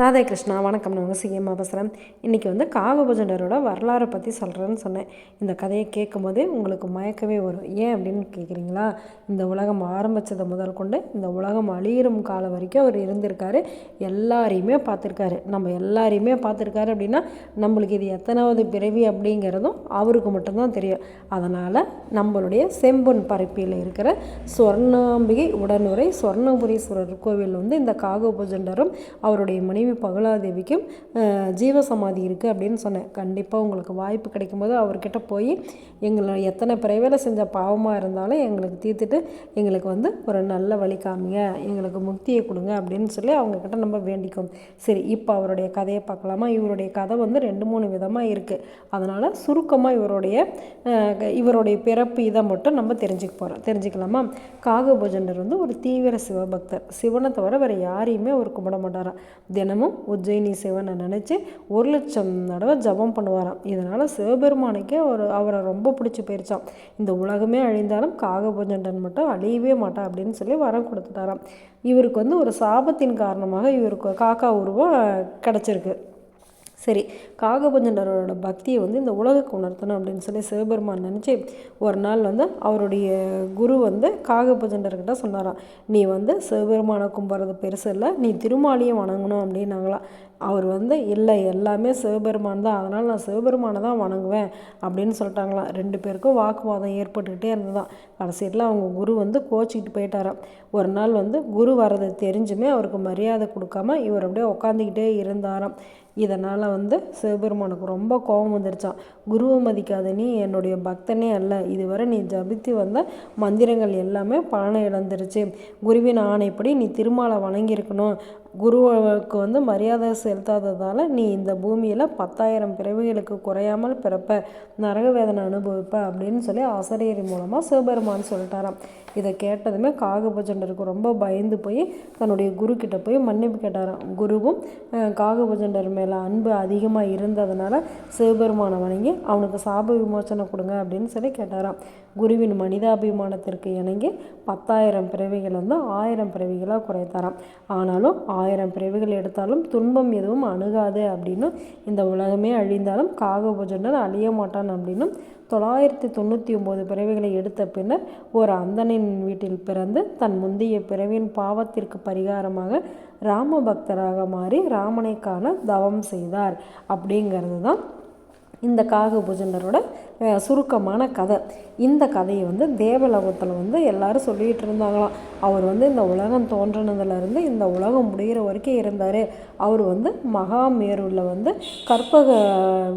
ராதே கிருஷ்ணா வணக்கம். நான் உங்கள் சிஎம்மா பேசுகிறேன் இன்றைக்கி வந்து காகபுஜண்டரோட வரலாறை பற்றி சொல்கிறேன்னு சொன்னேன். இந்த கதையை கேட்கும்போதே உங்களுக்கு மயக்கவே வரும். ஏன் அப்படின்னு கேட்குறீங்களா இந்த உலகம் ஆரம்பித்ததை முதல் கொண்டு இந்த உலகம் அழியிறும் காலம் வரைக்கும் அவர் இருந்திருக்காரு. எல்லாரையுமே பார்த்துருக்காரு. நம்ம எல்லாரையுமே பார்த்துருக்காரு அப்படின்னா நம்மளுக்கு இது எத்தனாவது பிறவி அப்படிங்கிறதும் அவருக்கு மட்டும்தான் தெரியும். அதனால் நம்மளுடைய செம்பொன் பரப்பியில் இருக்கிற சொர்ணாம்பிகை உடனுரை சொர்ணபுரீஸ்வரர் கோவில் வந்து இந்த காகபுஜண்டரும் அவருடைய மனைவி பகலாதேவிக்கும் ஜீவசமாதி இருக்குது அப்படின்னு சொன்னேன். கண்டிப்பாக உங்களுக்கு வாய்ப்பு கிடைக்கும்போது அவர்கிட்ட போய் எங்களை எத்தனை பிறவையில் செஞ்ச பாவமாக இருந்தாலும் எங்களுக்கு தீர்த்துட்டு எங்களுக்கு வந்து ஒரு நல்ல வழி காமிங்க எங்களுக்கு முக்தியை கொடுங்க அப்படின்னு சொல்லி அவங்கக்கிட்ட நம்ம வேண்டிக்கோம். சரி இப்போ அவருடைய கதையை பார்க்கலாமா? இவருடைய கதை வந்து ரெண்டு மூணு விதமாக இருக்குது அதனால் சுருக்கமாக இவருடைய இவருடைய பிறப்பு இதை மட்டும் நம்ம தெரிஞ்சுக்க போகிறோம் தெரிஞ்சுக்கலாமா? காகபூஜண்டர் வந்து ஒரு தீவிர சிவபக்தர். சிவனை தவிர வேறு யாரையுமே அவர் கும்பிட மாட்டாராம். தினமும் உஜ்ஜயினி சிவனை நினச்சி ஒரு லட்சம் தடவை ஜபம் பண்ணுவாராம். இதனால் சிவபெருமானுக்கே அவர் அவரை ரொம்ப பிடிச்சி போயிருச்சான் இந்த உலகமே அழிந்தாலும் காகபஞ்சண்டன் மட்டும் அழியவே மாட்டான் அப்படின்னு சொல்லி வரம் கொடுத்துட்டாராம். இவருக்கு வந்து ஒரு சாபத்தின் காரணமாக இவருக்கு காக்கா உருவம் கிடச்சிருக்கு. சரி காகபஞ்சனரோட பக்தியை வந்து இந்த உலகுக்கு உணர்த்தணும் அப்படின்னு சொல்லி சிவபெருமான் நினச்சி ஒரு நாள் வந்து அவருடைய குரு வந்து காகபஞ்சண்டர்கிட்ட சொன்னாராம் நீ வந்து சிவபெருமானை கும்பிட்றது பெருசு இல்லை நீ திருமாலியை வணங்கணும் அப்படின்னாங்களாம். அவர் வந்து இல்லை எல்லாமே சிவபெருமான் தான் அதனால் நான் சிவபெருமானை தான் வணங்குவேன் அப்படின்னு சொல்லிட்டாங்களாம். ரெண்டு பேருக்கும் வாக்குவாதம் ஏற்பட்டுக்கிட்டே இருந்ததான் கடைசியில் அவங்க குரு வந்து கோச்சிக்கிட்டு போயிட்டாராம். ஒரு நாள் வந்து குரு வர்றது தெரிஞ்சுமே அவருக்கு மரியாதை கொடுக்காம இவர் அப்படியே உட்காந்துக்கிட்டே இருந்தாராம். இதனால் வந்து சிவபெருமானுக்கு ரொம்ப கோபம் வந்துருச்சான் குருவை மதிக்காத நீ என்னுடைய பக்தனே அல்ல. இதுவரை நீ ஜபித்து வந்த மந்திரங்கள் எல்லாமே பலனை இழந்துருச்சு குருவின் ஆணைப்படி நீ திருமாலை வணங்கியிருக்கணும். குருவுக்கு வந்து மரியாதை செலுத்தாததால் நீ இந்த பூமியில் பத்தாயிரம் பிறவிகளுக்கு குறையாமல் பிறப்ப நரக வேதனை அனுபவிப்ப அப்படின்னு சொல்லி ஆசிரியர் மூலமாக சிவபெருமான் சொல்லிட்டாராம். இதை கேட்டதுமே காகபஜண்டருக்கு ரொம்ப பயந்து போய் தன்னுடைய குரு கிட்ட போய் மன்னிப்பு கேட்டாராம். குருவும் காகபஜண்டர் மேலே அன்பு அதிகமாக இருந்ததுனால சிவபெருமானை வணங்கி அவனுக்கு சாப விமோச்சனை கொடுங்க அப்படின்னு சொல்லி கேட்டாராம். குருவின் மனிதாபிமானத்திற்கு இணங்கி பத்தாயிரம் பிறவிகள் வந்து ஆயிரம் பிறவிகளாக குறைத்தாராம். ஆனாலும் ஆயிரம் பிறவிகள் எடுத்தாலும் துன்பம் எதுவும் அணுகாது அப்படின்னும் இந்த உலகமே அழிந்தாலும் காகபூஜண்டர் அழிய மாட்டான் அப்படின்னும் தொள்ளாயிரத்தி தொண்ணூற்றி ஒம்பது பிறவிகளை எடுத்த பின்னர் ஒரு அந்தனின் வீட்டில் பிறந்து தன் முந்தைய பிறவியின் பாவத்திற்கு பரிகாரமாக ராம பக்தராக மாறி ராமனை காண தவம் செய்தார். அப்படிங்கிறது தான் இந்த காகபூஜண்டரோட சுருக்கமான கதை. இந்த கதையை வந்து தேவலோகத்தில் வந்து எல்லாரும் சொல்லிகிட்டு இருந்தாங்களாம். அவர் வந்து இந்த உலகம் தோன்றினதுலேருந்து இந்த உலகம் முடிகிற வரைக்கும் இருந்தார். அவர் வந்து மகாமேருவில் வந்து கற்பக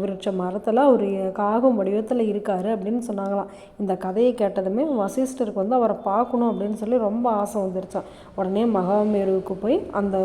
விருட்ச மரத்தில் அவர் காகம் வடிவத்தில் இருக்கார் அப்படின்னு சொன்னாங்களாம். இந்த கதையை கேட்டதுமே வசிஷ்டருக்கு வந்து அவரை பார்க்கணும் அப்படின்னு சொல்லி ரொம்ப ஆசை வந்துருச்சான் உடனே மகாமேருவுக்கு போய் அந்த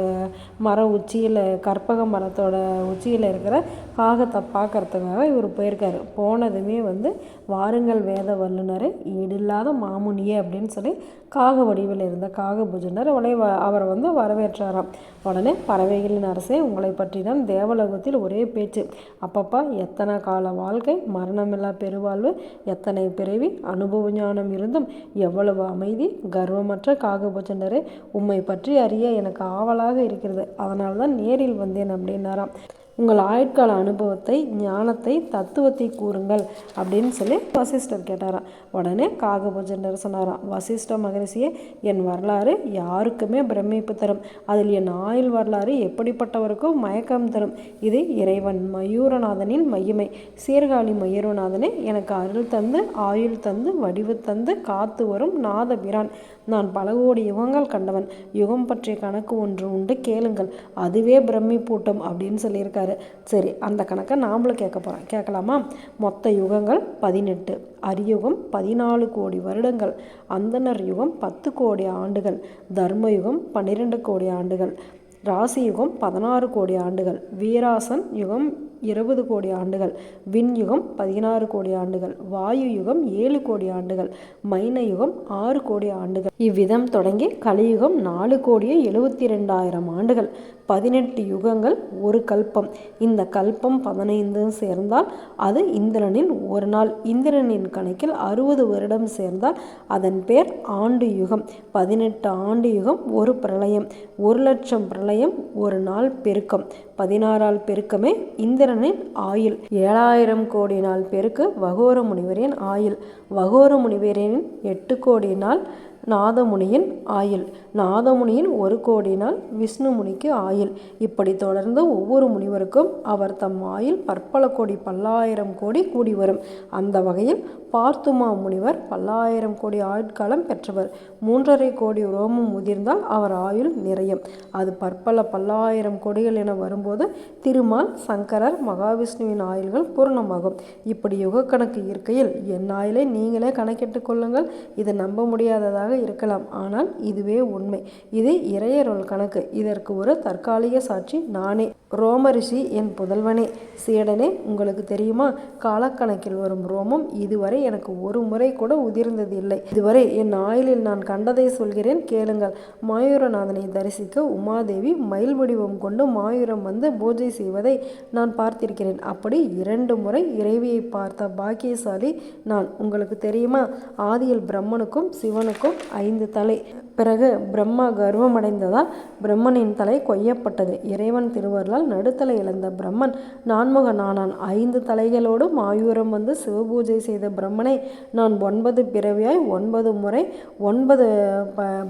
மர உச்சியில் கற்பக மரத்தோட உச்சியில் இருக்கிற காகத்தை பார்க்கறதுக்காக இவர் போயிருக்காரு. போனதுமே வந்து வாருங்கள் வேத வல்லுநரை ஈடில்லாத மாமுனியே அப்படின்னு சொல்லி காக வடிவில் இருந்த காகபுஜனர் அவளை வ அவரை வந்து வரவேற்றாராம். உடனே பறவைகளின் அரசே உங்களை பற்றி தான் தேவலோகத்தில் ஒரே பேச்சு. அப்பப்பா எத்தனை கால வாழ்க்கை மரணமில்லா பெருவாழ்வு எத்தனை பிறவி அனுபவ ஞானம் இருந்தும் எவ்வளவு அமைதி கர்வமற்ற காகபுஜனரே உம்மை பற்றி அறிய எனக்கு ஆவலாக இருக்கிறது. அதனால தான் நேரில் வந்தேன் அப்படின்னாராம். உங்கள் ஆயுட்கால அனுபவத்தை ஞானத்தை தத்துவத்தை கூறுங்கள் அப்படின்னு சொல்லி வசிஷ்டர் கேட்டாராம். உடனே காகபூஜண்டர் சொன்னாராம் வசிஷ்ட மகரிஷியே என் வரலாறு யாருக்குமே பிரமிப்பு தரும். அதில் என் ஆயுள் வரலாறு எப்படிப்பட்டவருக்கும் மயக்கம் தரும். இது இறைவன் மயூரநாதனின் மகிமை. சீர்காழி மயூரநாதனே எனக்கு அருள் தந்து ஆயுள் தந்து வடிவு தந்து காத்து வரும் நாதபிரான். நான் பல கோடி யுகங்கள் கண்டவன். யுகம் பற்றிய கணக்கு ஒன்று உண்டு கேளுங்கள். அதுவே பிரமிப்பூட்டம் அப்படின்னு சொல்லியிருக்காரு. சரி அந்த கணக்கை நாமளும் கேட்க போகிறோம் கேட்கலாமா? மொத்த யுகங்கள் பதினெட்டு அரியுகம் பதினாலு கோடி வருடங்கள் அந்தனர் யுகம் பத்து கோடி ஆண்டுகள் தர்மயுகம் பன்னிரெண்டு கோடி ஆண்டுகள் ராசி யுகம் பதினாறு கோடி ஆண்டுகள் வீராசன் யுகம் இருபது கோடி ஆண்டுகள் விண்யுகம் பதினாறு கோடி ஆண்டுகள் வாயு யுகம் ஏழு கோடி ஆண்டுகள் மைன யுகம் ஆறு கோடி ஆண்டுகள். இவ்விதம் தொடங்கி கலியுகம் நாலு கோடியே எழுபத்தி ரெண்டாயிரம் ஆண்டுகள். பதினெட்டு யுகங்கள் ஒரு கல்பம். இந்த கல்பம் பதினைந்து சேர்ந்தால் அது இந்திரனின் ஒரு நாள். இந்திரனின் கணக்கில் அறுபது வருடம் சேர்ந்தால் அதன் பேர் ஆண்டு யுகம். பதினெட்டு ஆண்டு யுகம் ஒரு பிரளயம். ஒரு லட்சம் பிரளயம் ஒரு நாள் பெருக்கம். பதினாறால் பெருக்கமே சந்திரனின் ஆயுள். ஏழாயிரம் கோடி நாள் பெருக்கு வகோர முனிவரின் ஆயுள். வகோர முனிவரின் எட்டு கோடி நாள் நாதமுனியின் ஆயுள். நாதமுனியின் ஒரு கோடி நாள் விஷ்ணுமுனிக்கு ஆயுள். இப்படி தொடர்ந்து ஒவ்வொரு முனிவருக்கும் அவர் தம் ஆயுள் பற்பல கோடி பல்லாயிரம் கோடி கூடி வரும். அந்த வகையில் பார்த்துமா முனிவர் பல்லாயிரம் கோடி ஆயுட்காலம் பெற்றவர். மூன்றரை கோடி ரோமம் முதிர்ந்தால் அவர் ஆயுள் நிறையும். அது பற்பல பல்லாயிரம் கோடிகள் என வரும்போது திருமால் சங்கரர் மகாவிஷ்ணுவின் ஆயுள்கள் பூர்ணமாகும். இப்படி யுக கணக்கு இருக்கையில் என் ஆயுளை நீங்களே கணக்கிட்டு கொள்ளுங்கள். இது நம்ப முடியாததாக இருக்கலாம். ஆனால் இதுவே உண்மை. இது இறையருள் கணக்கு. இதற்கு ஒரு தற்காலிக சாட்சி நானே. ரோமரிஷி என் புதல்வனே. சீடனே உங்களுக்கு தெரியுமா? காலக்கணக்கில் வரும் ரோமம் இதுவரை எனக்கு ஒரு முறை கூட உதிர்ந்தது இல்லை இதுவரை என் ஆயுளில் நான் கண்டதை சொல்கிறேன். கேளுங்கள். மாயூரநாதனை தரிசிக்க உமாதேவி மயில் வடிவம் கொண்டு மாயூரம் வந்து பூஜை செய்வதை நான் பார்த்திருக்கிறேன். அப்படி இரண்டு முறை இறைவியை பார்த்த பாக்கியசாலி நான். உங்களுக்கு தெரியுமா? ஆதியில் பிரம்மனுக்கும் சிவனுக்கும் ஐந்து தலை. பிறகு பிரம்மா கர்வமடைந்ததால் பிரம்மனின் தலை கொய்யப்பட்டது. இறைவன் திருவருளால் நடுத்தலை இழந்த பிரம்மன் நான்முகன் ஆனான் ஐந்து தலைகளோடு மாயூரம் வந்து சிவபூஜை செய்த பிரம்மனை நான் ஒன்பது பிறவியாய் ஒன்பது முறை ஒன்பது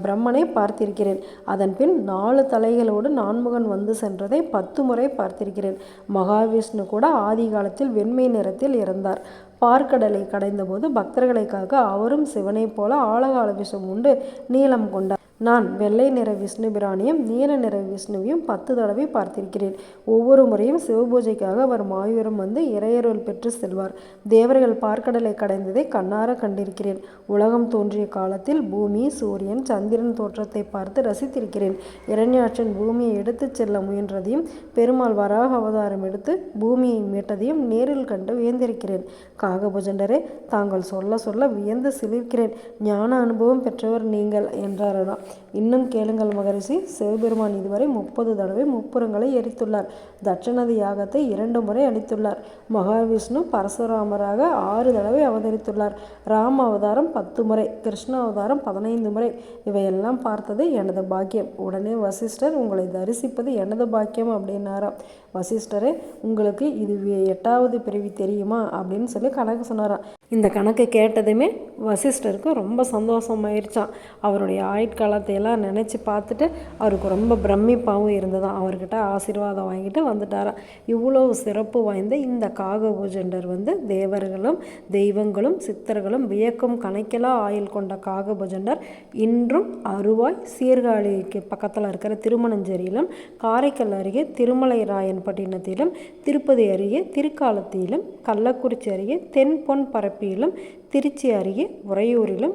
பிரம்மனை பார்த்திருக்கிறேன். அதன் பின் நாலு தலைகளோடு நான்முகன் வந்து சென்றதை பத்து முறை பார்த்திருக்கிறேன். மகாவிஷ்ணு கூட ஆதி காலத்தில் வெண்மை நிறத்தில் இருந்தார் பார்க்கடலை கடைந்தபோது பக்தர்களுக்காக காக்க அவரும் சிவனைப் போல ஆழகால விஷம் உண்டு நீளம் கொண்டார் நான் வெள்ளை நிற விஷ்ணு பிராணியும் நீல நிற விஷ்ணுவையும் பத்து தடவை பார்த்திருக்கிறேன். ஒவ்வொரு முறையும் சிவபூஜைக்காக அவர் மாயூரம் வந்து இறையருள் பெற்று செல்வார். தேவர்கள் பார்க்கடலை கடைந்ததை கண்ணார கண்டிருக்கிறேன். உலகம் தோன்றிய காலத்தில் பூமி சூரியன் சந்திரன் தோற்றத்தை பார்த்து ரசித்திருக்கிறேன். இரண்யாட்சன் பூமியை எடுத்துச் செல்ல முயன்றதையும் பெருமாள் வராக அவதாரம் எடுத்து பூமியை மீட்டதையும் நேரில் கண்டு வியந்திருக்கிறேன். காகபுஜண்டரே தாங்கள் சொல்ல சொல்ல வியந்து சிலிர்க்கிறேன். ஞான அனுபவம் பெற்றவர் நீங்கள் என்றாரனா இன்னும் கேளுங்கள் மகரிஷி. சிவபெருமான் இதுவரை முப்பது தடவை முப்புறங்களை எரித்துள்ளார். தட்சணதி யாகத்தை இரண்டு முறை அளித்துள்ளார். மகாவிஷ்ணு பரசுராமராக ஆறு தடவை அவதரித்துள்ளார். ராம அவதாரம் பத்து முறை கிருஷ்ண அவதாரம் பதினைந்து முறை. இவையெல்லாம் பார்த்தது எனது பாக்கியம். உடனே வசிஷ்டர் உங்களை தரிசிப்பது எனது பாக்கியம் அப்படின்னாராம். வசிஷ்டரே உங்களுக்கு இது எட்டாவது பிரிவி தெரியுமா? அப்படின்னு சொல்லி கணக்கு சொன்னாராம். இந்த கணக்கு கேட்டதுமே வசிஷ்டருக்கு ரொம்ப சந்தோஷமாயிருச்சான் அவருடைய ஆயுட்காலத்தை எல்லாம் நினச்சி பார்த்துட்டு அவருக்கு ரொம்ப பிரமிப்பாகவும் இருந்ததான் அவர்கிட்ட ஆசீர்வாதம் வாங்கிட்டு வந்துட்டாராம். இவ்வளோ சிறப்பு வாய்ந்த இந்த காகபூஜண்டர் வந்து தேவர்களும் தெய்வங்களும் சித்தர்களும் வியக்கும் கணக்கிலா ஆயுள் கொண்ட காகபூஜண்டர் இன்றும் அருவாய் சீர்காழிக்கு பக்கத்தில் இருக்கிற திருமணஞ்சேரியிலும் காரைக்கல் அருகே திருமலை ராயன்பட்டினத்திலும் திருப்பதி அருகே திருக்காலத்திலும் கள்ளக்குறிச்சி அருகே தென் பொன் பரப்பியிலும் திருச்சி அருகே உறையூரிலும்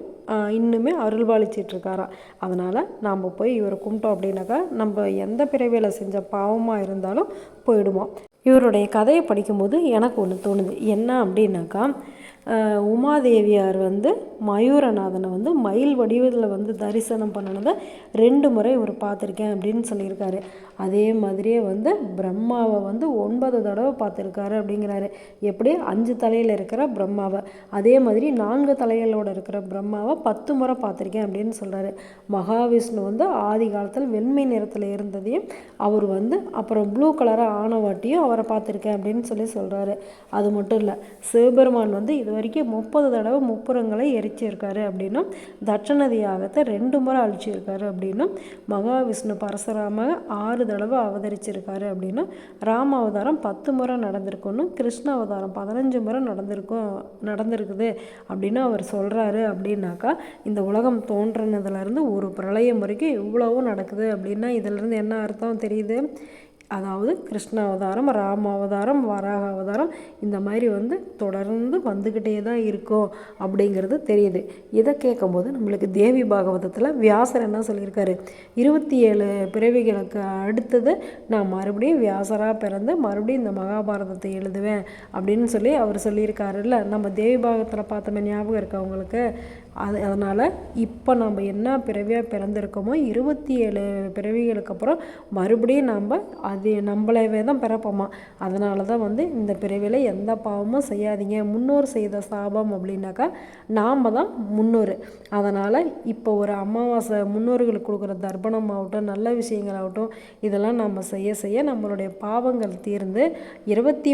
இன்னுமே அருள்பாலிச்சிட்ருக்காராம் அதனால் நாம் போய் இவரை கும்பிட்டோம் அப்படின்னாக்கா நம்ம எந்த பிறவியில் செஞ்ச பாவமாக இருந்தாலும் போயிடுவோம். இவருடைய கதையை படிக்கும்போது எனக்கு ஒன்று தோணுது. என்ன அப்படின்னாக்கா உமாதேவியார் வந்து மயூரநாதனை வந்து மயில் வடிவத்தில் வந்து தரிசனம் பண்ணினதை ரெண்டு முறை இவர் பார்த்துருக்கேன் அப்படின்னு சொல்லியிருக்காரு. அதே மாதிரியே வந்து பிரம்மாவை வந்து ஒன்பது தடவை பார்த்துருக்காரு அப்படிங்கிறாரு. எப்படி? அஞ்சு தலையில் இருக்கிற பிரம்மாவை. அதே மாதிரி நான்கு தலைகளோடு இருக்கிற பிரம்மாவை பத்து முறை பார்த்துருக்கேன் அப்படின்னு சொல்கிறாரு மகாவிஷ்ணு வந்து ஆதி காலத்தில் வெண்மை நிறத்தில் இருந்ததையும் அவர் வந்து அப்புறம் ப்ளூ கலராக ஆனவாட்டியும் அவரை பார்த்துருக்கேன் அப்படின்னு சொல்லி சொல்கிறாரு அது மட்டும் இல்லை சிவபெருமான் வந்து இது வரைக்கும் முப்பது தடவை முப்புறங்களை எரிச்சிருக்காரு அப்படின்னும் தட்சணதியாகத்தை ரெண்டு முறை அழிச்சிருக்காரு அப்படின்னும் மகாவிஷ்ணு பரசுராம ஆறு தடவை அவதரிச்சிருக்காரு அப்படின்னும் ராம அவதாரம் பத்து முறை நடந்திருக்குன்னு கிருஷ்ண அவதாரம் பதினஞ்சு முறை நடந்திருக்கும் நடந்திருக்குது அப்படின்னு அவர் சொல்கிறாரு அப்படின்னாக்கா இந்த உலகம் தோன்றினதுலேருந்து ஒரு பிரளயம் வரைக்கும் இவ்வளவும் நடக்குது அப்படின்னா இதிலிருந்து என்ன அர்த்தம் தெரியுது? அதாவது கிருஷ்ண அவதாரம் ராம அவதாரம் வராக அவதாரம் இந்த மாதிரி வந்து தொடர்ந்து வந்துக்கிட்டே தான் இருக்கும் அப்படிங்கிறது தெரியுது. இதை கேட்கும்போது நம்மளுக்கு தேவி பாகவதத்தில் வியாசர் என்ன சொல்லியிருக்காரு? இருபத்தி ஏழு பிறவிகளுக்கு அடுத்தது நான் மறுபடியும் வியாசராக பிறந்து மறுபடியும் இந்த மகாபாரதத்தை எழுதுவேன் அப்படின்னு சொல்லி அவர் சொல்லியிருக்காருல்ல. நம்ம தேவி பாகத்தில் பார்த்தோமே ஞாபகம் இருக்கா உங்களுக்கு? அது அதனால் இப்போ நம்ம என்ன பிறவியாக பிறந்திருக்கோமோ இருபத்தி ஏழு பிறவிகளுக்கு அப்புறம் மறுபடியும் நம்ம அது நம்மளவே தான் பிறப்போமா? அதனால தான் வந்து இந்த பிறவியில் எந்த பாவமும் செய்யாதீங்க. முன்னோர் செய்த சாபம் அப்படின்னாக்கா நாம் தான் முன்னோர். அதனால் இப்போ ஒரு அமாவாசை முன்னோர்களுக்கு கொடுக்குற தர்ப்பணம் ஆகட்டும் நல்ல விஷயங்களாகட்டும் இதெல்லாம் நம்ம செய்ய செய்ய நம்மளுடைய பாவங்கள் தீர்ந்து இருபத்தி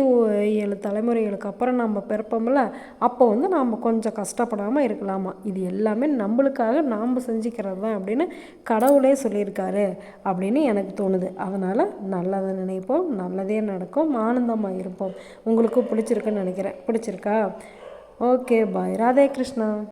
ஏழு தலைமுறைகளுக்கு அப்புறம் நம்ம பிறப்போம்ல அப்போ வந்து நாம் கொஞ்சம் கஷ்டப்படாமல் இருக்கலாமா? இது எல்லாமே நம்மளுக்காக நாம் செஞ்சுக்கிறது தான் அப்படின்னு கடவுளே சொல்லியிருக்காரு அப்படின்னு எனக்கு தோணுது. அதனால் நல்லதை நினைப்போம் நல்லதே நடக்கும் ஆனந்தமாக இருப்போம். உங்களுக்கும் பிடிச்சிருக்குன்னு நினைக்கிறேன். பிடிச்சிருக்கா? Okay bye. ராதே கிருஷ்ணா.